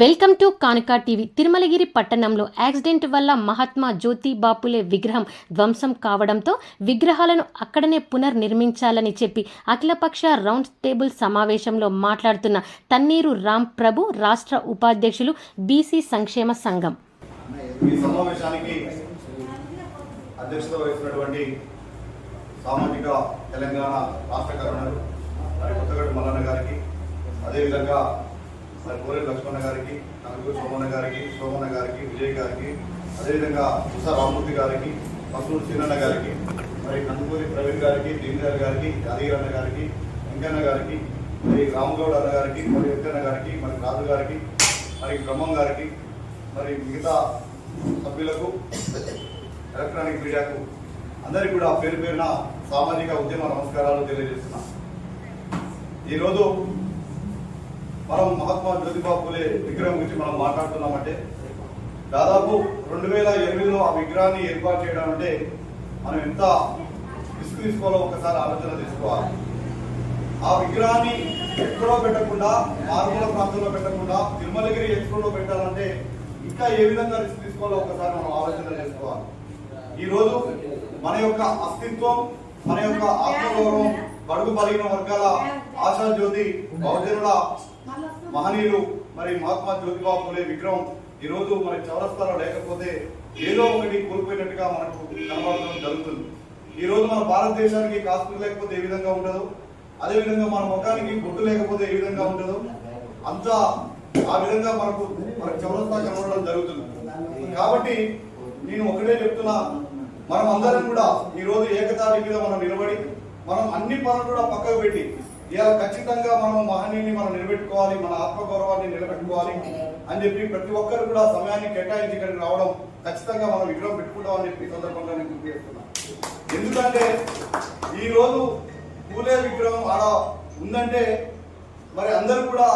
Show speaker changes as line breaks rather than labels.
Welcome to Kanuka TV. Tirumalagiri పట్టణంలో accident వల్ల మహాత్మా జ్యోతి బాపులే విగ్రహం ధ్వంసం కావడంతో విగ్రహాలను అక్కడనే పునర్నిర్మించాలని చెప్పి అఖిలపక్ష రౌండ్ టేబుల్ సమావేశంలో మాట్లాడుతున్న తన్నీరు రామ్ ప్రభు రాష్ట్ర ఉపాధ్యక్షులు బీసీ సంక్షేమ సంఘం.
ఈ సమావేశానికి అధ్యక్షత వహిస్తున్నటువంటి సామాజిక తెలంగాణ రాష్ట్ర గవర్నర్ గారికి అదేవిధంగా మరి కోరెల లక్ష్మణ గారికి నలుగురు సోమన్న గారికి సోమన్న గారికి విజయ్ గారికి అదేవిధంగా ఉషా రామూర్తి గారికి మసూరు సీనన్న గారికి మరి కందుకూరి ప్రవీణ్ గారికి దీనదయాల్ గారికి యాదగిరన్న గారికి వెంకన్న గారికి మరి రామగౌడ్ అన్న గారికి మరి వెంకన్న గారికి మరి రాజు గారికి మరి బ్రహ్మం గారికి మరి మిగతా సభ్యులకు ఎలక్ట్రానిక్ మీడియాకు అందరికీ కూడా పేరు పేరున సామాజిక ఉద్యమ నమస్కారాలు తెలియజేస్తున్నా. ఈరోజు మనం మహాత్మా జ్యోతిబా పూలే విగ్రహం గురించి మనం మాట్లాడుతున్నామంటే దాదాపు రెండు వేల ఎనిమిదిలో ఆ విగ్రహాన్ని ఏర్పాటు చేయడం అంటే మనం ఎంత రిస్క్ తీసుకోవాలో ఒకసారి ఆలోచన చేసుకోవాలి. ఆ విగ్రహాన్ని ఎక్కడో పెట్టకుండా మారుమూల ప్రాంతంలో పెట్టకుండా తిరుమలగిరి ఎక్స్ప్రోలో పెట్టాలంటే ఇంకా ఏ విధంగా రిస్క్ తీసుకోవాలో ఒకసారి మనం ఆలోచన చేసుకోవాలి. ఈరోజు మన యొక్క అస్తిత్వం మన యొక్క ఆత్మగౌరవం బడుగు బలిగిన వర్గాల ఆశా జ్యోతి బహుజనుల మహనీయులు మరి మహాత్మా జ్యోతిబాబు పూలే విగ్రహం. ఈ రోజు మరి చౌరస్తాలో లేకపోతే ఏదో ఒకటి కోల్పోయినట్టుగా మనకు కనబడటం జరుగుతుంది. ఈ రోజు మన భారతదేశానికి కాశ్మీర్ లేకపోతే ఏ విధంగా ఉండదు? అదే విధంగా మన ముఖానికి బొట్టు లేకపోతే ఏ విధంగా ఉండదు? అంతా ఆ విధంగా మనకు మన చౌరస్తా కనబడడం జరుగుతుంది. కాబట్టి నేను ఒకటే చెప్తున్నా. మనం అందరం కూడా ఈ రోజు ఏకతాటి మీద మనం నిలబడి మనం అన్ని పనులు కూడా పక్కకు పెట్టి ఇవాళ ఖచ్చితంగా మనం మహనీయుని మనం నిలబెట్టుకోవాలి మన ఆత్మగౌరవాన్ని నిలబెట్టుకోవాలి అని చెప్పి ప్రతి ఒక్కరు కూడా సమయాన్ని కేటాయించి ఇక్కడికి రావడం ఖచ్చితంగా మనం విగ్రహం పెట్టుకుంటాం అని చెప్పి సందర్భంగా నేను గుర్తు చేస్తున్నాను ఎందుకంటే ఈ రోజు పూలే విగ్రహం ఆడ ఉందంటే మరి అందరూ కూడా